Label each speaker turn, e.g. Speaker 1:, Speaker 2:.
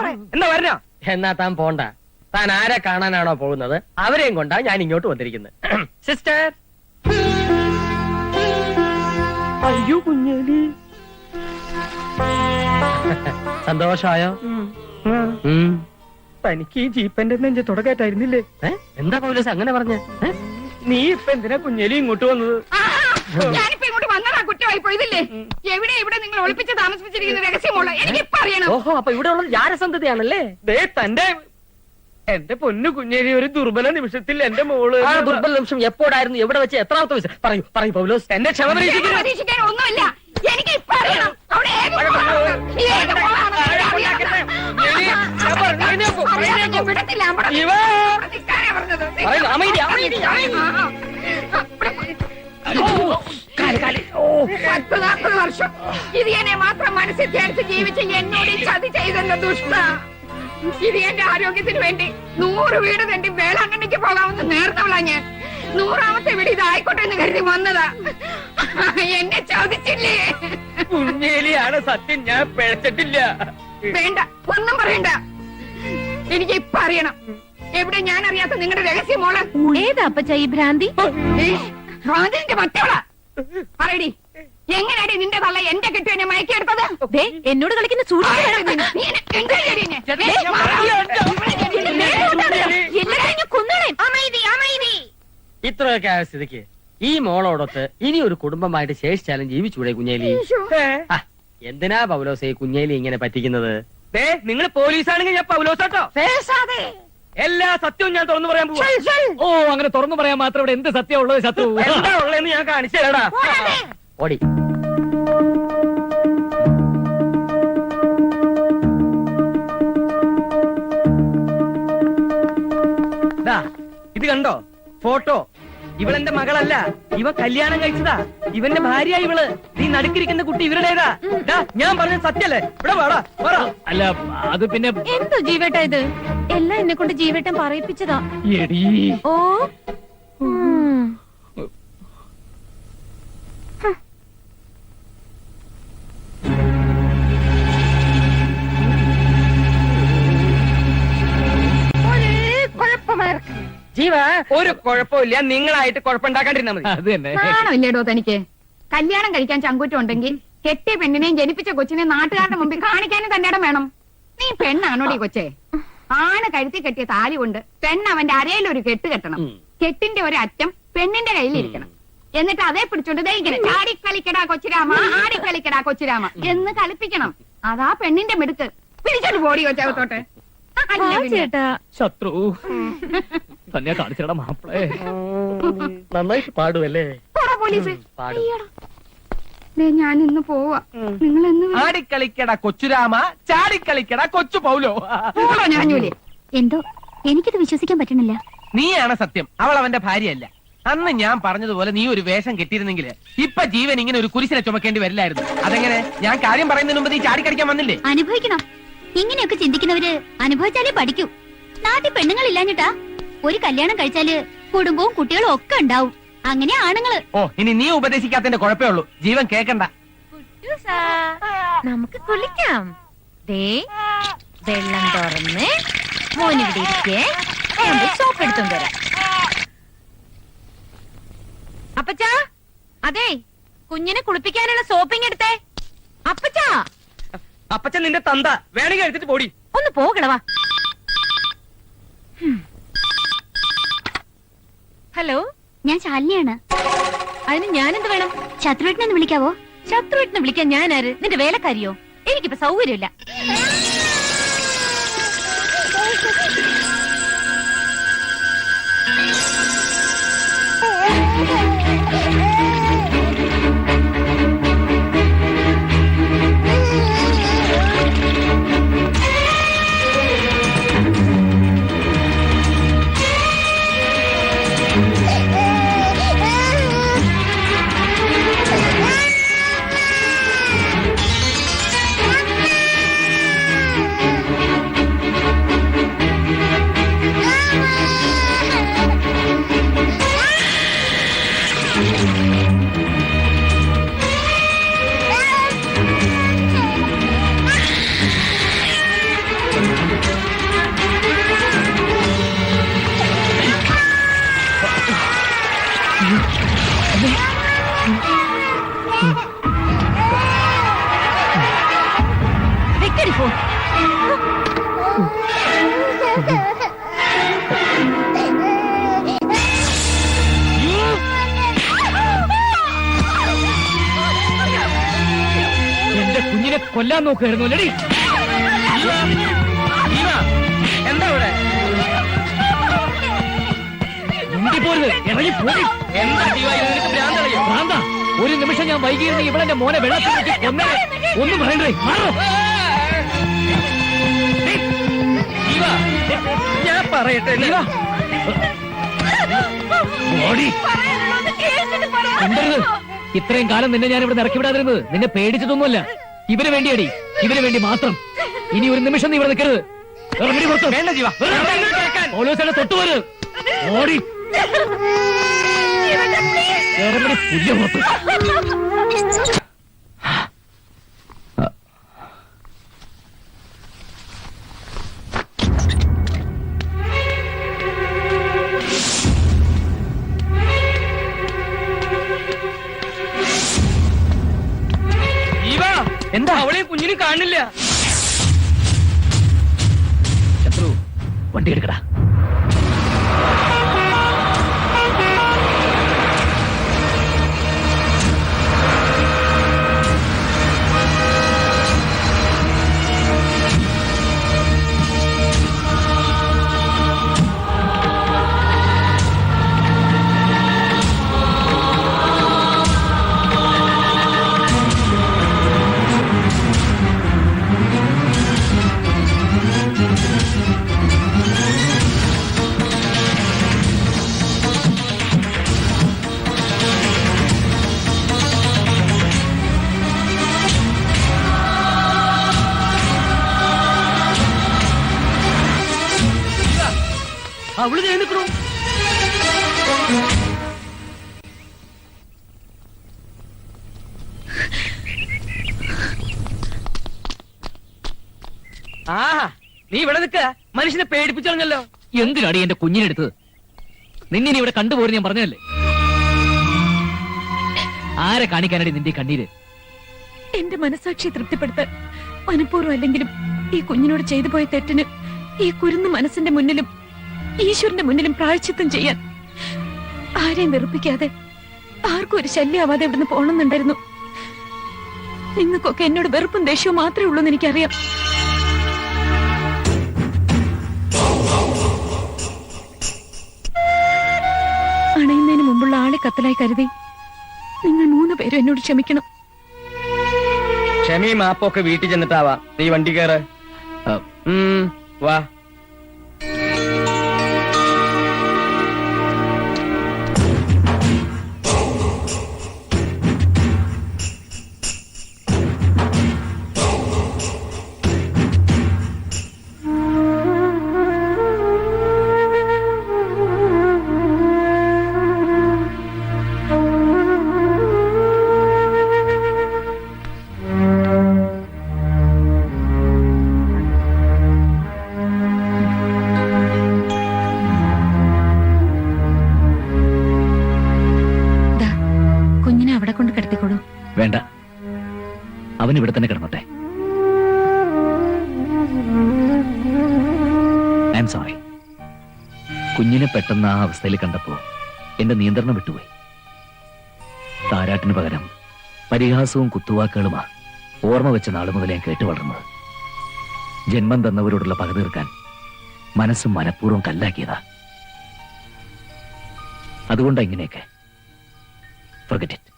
Speaker 1: എന്താ വരണോ?
Speaker 2: എന്നാ താൻ പോണ്ട. താൻ ആരെ കാണാനാണോ പോകുന്നത്? അവരെയും കൊണ്ടാ ഞാൻ ഇങ്ങോട്ട് വന്നിരിക്കുന്നത് സിസ്റ്റർ.
Speaker 1: അയ്യോ കുഞ്ഞലി.
Speaker 2: സന്തോഷമായോ ഉം.
Speaker 1: തനിക്ക് ഈ ജീപ്പന്റെ നെഞ്ച തുടക്കാറ്റായിരുന്നില്ലേ
Speaker 2: എന്താ പോലീസ് അങ്ങനെ പറഞ്ഞ?
Speaker 1: നീ ഇപ്പൊ എന്തിനാ കുഞ്ഞലി ഇങ്ങോട്ട് വന്നത്?
Speaker 3: ഞാനിപ്പോ ഇങ്ങോട്ട് വന്നതാ. കുറ്റമായി എവിടെ ഇവിടെ നിങ്ങൾ ഒളിപ്പിച്ച് താമസിപ്പിച്ചിരിക്കുന്ന രഹസ്യമുള്ള എനിക്ക് ഇപ്പൊ അറിയണം.
Speaker 2: ഓഹോ അപ്പൊ ഇവിടെ ഉള്ളത് ജാരസന്ധതയാണല്ലേ
Speaker 1: ദേ തന്റെ എന്റെ പൊന്നു കുഞ്ഞേരി ഒരു ദുർബല നിമിഷത്തിൽ എന്റെ മോൾ
Speaker 2: ആ ദുർബല നിമിഷം എപ്പോഴായിരുന്നു? എവിടെ വെച്ച്? എത്രാമത്തെ വയസ്സ് പറയൂ പറയൂ പൗലോസ്.
Speaker 1: എന്റെ ക്ഷമ
Speaker 3: പരീക്ഷിക്കാൻ ഒന്നുമില്ല. എനിക്ക് ഇപ്പൊ അറിയണം. അവിടെ വിടത്തില്ല. പത്ത് നാൽപ്പത് വർഷം. ഇത് എന്നെ മാത്രം മനസ്സിൽ ധ്യാനിച്ച് ജീവിച്ച് എന്നോട് ഈ ചതി ചെയ്തെന്ന ദുഷ്ട. ഇത് എന്റെ ആരോഗ്യത്തിന് വേണ്ടി നൂറ് വീട് തണ്ടി വേളാങ്കണ്ണിക്ക് പോകാമെന്ന് നേർന്നവളാ ഞാൻ. നൂറാമത്തെ വീട് ഇതായിക്കോട്ടെ എന്ന് കരുതി വന്നതാ. എന്നെ ചോദിച്ചില്ലേ
Speaker 1: കുഞ്ഞേലിയാണ് സത്യം. ഞാൻ പിഴച്ചിട്ടില്ല
Speaker 3: വേണ്ട ഒന്നും പറയണ്ട. എനിക്ക് ഇപ്പൊ അറിയണം. എവിടെ ഞാൻ അറിയാത്ത നിങ്ങളുടെ രഹസ്യ മോൾ?
Speaker 4: ഏതാ അപ്പച്ച ഈ ഭ്രാന്തി?
Speaker 3: ഏ, അതിന്റെ മറ്റവളാ. പറയടി. എങ്ങനെയാടി നിന്റെ തള്ള എന്റെ കെട്ടു എന്നെ മയക്കിയെടുത്തത്?
Speaker 4: ദേ, എന്നോട് കളിക്കുന്ന.
Speaker 2: ഇത്രയൊക്കെ ആയ സ്ഥിതിക്ക് ഈ മോളോടൊത്ത് ഇനി ഒരു കുടുംബമായിട്ട് ശേഷിച്ചാലും ജീവിച്ചൂടെ കുഞ്ഞേലി? എന്തിനാ പൗലോസെ ഈ കുഞ്ഞേലി ഇങ്ങനെ പറ്റിക്കുന്നത്?
Speaker 1: ദേ നിങ്ങൾ പോലീസാണെങ്കിൽ ഞാൻ പൗലോസാട്ടോ. എല്ലാ സത്യവും ഞാൻ തുറന്നു പറയാൻ പോവാ.
Speaker 3: ചൽ.
Speaker 5: ഓ അങ്ങനെ തുറന്നു പറയാൻ മാത്രം ഇവിടെ എന്ത് സത്യം ഉള്ളത് ശത്രു?
Speaker 1: എന്താ ഉള്ളതെന്ന് ഞാൻ കാണിച്ചു തരാടാ
Speaker 2: ഓടി.
Speaker 1: ഇത് കണ്ടോ? ഫോട്ടോ. ഇവളെന്റെ മകളല്ല. ഇവ കല്യാണം കഴിച്ചതാ. ഇവന്റെ ഭാര്യ ഇവൾ. നീ നടുക്കിരിക്കുന്ന കുട്ടി ഇവരുടേതാ. ഞാൻ പറഞ്ഞ സത്യല്ലേ? ഇവിടെ വാടാ പറ
Speaker 5: അല്ല അത് പിന്നെ
Speaker 4: എന്തോ ജീവേട്ട ഇത്? എല്ലാം എന്നെ കൊണ്ട് ജീവേട്ടൻ പറയിപ്പിച്ചതാ.
Speaker 5: എടീ.
Speaker 4: ഓ.
Speaker 2: ജീവ
Speaker 1: ഒരു കുഴപ്പമില്ല. നിങ്ങളായിട്ട് കുഴപ്പമുണ്ടാക്കാണ്ടിരുന്നാ മതി.
Speaker 5: അത് തന്നെ.
Speaker 3: നാണമില്ലേടോ തനിക്ക്? കല്യാണം കഴിക്കാൻ ചങ്കൂറ്റം ഉണ്ടെങ്കിൽ കെട്ടിയ പെണ്ണിനെയും ജനിപ്പിച്ച കൊച്ചിനെ നാട്ടുകാരുടെ മുമ്പിൽ കാണിക്കാനും ഇടം വേണം. നീ പെണ്ണാണോടി കൊച്ചേ? ആണ് കഴുത്തി കെട്ടിയ താലി കൊണ്ട് പെണ്ണ് അവന്റെ അരയിൽ ഒരു കെട്ട് കെട്ടണം. കെട്ടിന്റെ ഒരു അറ്റം പെണ്ണിന്റെ കയ്യിലിരിക്കണം. എന്നിട്ട് അതേ പിടിച്ചോണ്ട് ദേ ഇങ്ങനെ ആടിക്കളിക്കടാ കൊച്ചിരാമ ആടിക്കളിക്കടാ കൊച്ചിരാമ എന്ന് കളിപ്പിക്കണം അതാ പെണ്ണിന്റെ മെടുക്ക്. പിടിച്ചോണ്ട് ബോഡി കൊച്ചാകത്തോട്ടെ
Speaker 4: ചേട്ടാ.
Speaker 5: ശത്രു. തന്നെ കാണിച്ചിട മാപ്പിളെ.
Speaker 2: നന്നായിട്ട് പാടുമല്ലേ
Speaker 3: പോലീസ്.
Speaker 2: പാടും.
Speaker 3: ദേ, ഞാൻ ഇന്ന് പോവാ. നിങ്ങൾ എന്ന്?
Speaker 1: ആടിക്കളിക്കട കൊച്ചുരാമ ചാടിക്കളിക്കട കൊച്ചു പൗലോ.
Speaker 3: ഞാൻ ഞാഞ്ഞൂലേ
Speaker 4: എന്തോ? എനിക്കിത് വിശ്വസിക്കാൻ പറ്റണില്ല.
Speaker 1: നീയാണ് സത്യം. അവൾ അവന്റെ ഭാര്യയല്ല. അന്ന് ഞാൻ പറഞ്ഞതുപോലെ നീ ഒരു വേഷം കെട്ടിയിരുന്നെങ്കിൽ ഇപ്പൊ ജീവൻ ഇങ്ങനെ ഒരു കുരിശിനെ ചുമക്കേണ്ടി വരില്ലായിരുന്നു. അതെങ്ങനെ? ഞാൻ കാര്യം പറയുന്നതിന് മുമ്പ് നീ ചാടിക്കടിക്കാൻ വന്നില്ലേ?
Speaker 4: അനുഭവിക്കണം. ഇങ്ങനെയൊക്കെ ചിന്തിക്കുന്നവര് അനുഭവിച്ചാലേ പഠിക്കൂ. നാട്ടിൽ പെണ്ണുങ്ങളില്ലാഞ്ഞിട്ടാ ഒരു കല്യാണം കഴിച്ചാൽ കുടുംബവും കുട്ടികളും ഒക്കെ ഉണ്ടാവും. അങ്ങനെ ആണുങ്ങൾ.
Speaker 1: ഓ ഇനി നീ ഉപദേശിക്കാത്തതിന്റെ കുഴപ്പമേ ഉള്ളൂ. ജീവൻ കേക്കണ്ട.
Speaker 4: നമുക്ക് കുളിക്കാം. ദേ വെള്ളം തുറന്ന് മോനിവിടെ ഇരിക്കേ. ഞാൻ പോയി സോപ്പ് എടുത്തോണ്ട് വരാം. അപ്പച്ചാ അതെ കുഞ്ഞിനെ കുളിപ്പിക്കാനുള്ള സോപ്പിങ് എടുത്തേ. അപ്പച്ചാ
Speaker 1: അപ്പച്ചൻ നിന്റെ തന്ത. വേണമെങ്കിൽ എടുത്തിട്ട് പോടി.
Speaker 4: ഒന്ന് പോകണവാ ഹലോ
Speaker 6: ഞാൻ ശാലിനിയാണ്.
Speaker 4: അതിന് ഞാനെന്ത് വേണം?
Speaker 6: ശത്രുവിട്ടിനെ ഒന്ന് വിളിക്കാവോ?
Speaker 4: ശത്രുവിട്ടിനെ വിളിക്കാൻ ഞാനാര്? നിന്റെ വേലക്കാരിയോ? എനിക്കിപ്പോ സൗകര്യമില്ല.
Speaker 5: Vete del
Speaker 1: fondo. ¿Quién le pone?
Speaker 5: പോരുത്. ഇറങ്ങി പോയി
Speaker 1: എന്താ
Speaker 5: ഭ്രാന്ത. ഒരു നിമിഷം ഞാൻ വൈകിയിരുന്ന ഇവിടെ എന്റെ മോനെ വെള്ളത്തിൽ വെച്ച് കൊന്നേ. ഒന്നും പറയണ്ടേ. മാറോ.
Speaker 1: ജീവ ഞാൻ പറയട്ടെ.
Speaker 5: ഓടി. കണ്ടരുത്. ഇത്രയും കാലം നിന്നെ ഞാൻ ഇവിടെ ഇറക്കി വിടാതിരുന്നത്. നിന്നെ പേടിച്ചതൊന്നുമല്ല. ഇവന് വേണ്ടിയടി. ഇവന് വേണ്ടി മാത്രം. ഇനി ഒരു നിമിഷം നീ ഇവിടെ നിൽക്കരുത്. തൊട്ടുപോര് ഓടി.
Speaker 1: എന്താ? അവളെ കുഞ്ഞിനെ കാണില്ല.
Speaker 5: ശത്രു വണ്ടി എടുക്കടാ.
Speaker 1: അവൾ ആ നീ ഇവിടെ നിൽക്ക. മനുഷ്യനെ പേടിപ്പിച്ചറിഞ്ഞല്ലോ
Speaker 5: എന്തിനാടി എന്റെ കുഞ്ഞിനെടുത്തത് നിന്നെ ഇവിടെ കണ്ടുപോരും ഞാൻ പറഞ്ഞല്ലേ ആരെ കാണിക്കാനടി നിന്റെ കണ്ണീര്?
Speaker 7: എന്റെ മനസാക്ഷിയെ തൃപ്തിപ്പെടുത്താൻ മനഃപൂർവം അല്ലെങ്കിലും ഈ കുഞ്ഞിനോട് ചെയ്തു പോയ തെറ്റിന് ഈ കുരുന്ന് മനസ്സിന്റെ മുന്നിലും ഈശ്വരന്റെ മുന്നിലും പ്രായച്ചിത്തം ചെയ്യാൻ ആരെയും വെറുപ്പിക്കാതെ ആർക്കും ഒരു ശല്യമാവാതെ ഇവിടുന്ന് പോണമെന്നുണ്ടായിരുന്നു നിങ്ങൾക്കൊക്കെ എന്നോട് വെറുപ്പും ദേഷ്യവും മാത്രമേ ഉള്ളൂ എന്ന് എനിക്കറിയാം. അണയുന്നതിന് മുമ്പുള്ള ആളെ കത്തലായി കരുതി നിങ്ങൾ മൂന്ന് പേരും എന്നോട് ക്ഷമിക്കണം.
Speaker 1: ക്ഷമയും ആപ്പൊക്കെ വീട്ടിൽ ചെന്നിട്ടാവാ നീ വണ്ടി കയറ് വാ.
Speaker 5: ഇവിടെ തന്നെ കിടന്നോട്ടെ. ഐ സോറി കുഞ്ഞിനെ പെട്ടെന്ന് ആ അവസ്ഥയിൽ കണ്ടപ്പോ എന്റെ നിയന്ത്രണം വിട്ടുപോയി. താരാട്ടിന് പകരം പരിഹാസവും കുത്തുവാക്കുകളുമാ ഓർമ്മ വെച്ച നാൾ മുതൽ ഞാൻ കേട്ടു വളർന്നത്. ജന്മം തന്നവരോടുള്ള പക തീർക്കാൻ മനസ്സും മനഃപൂർവം കല്ലാക്കിയതാ. അതുകൊണ്ടാ ഇങ്ങനെയൊക്കെ. Forget it.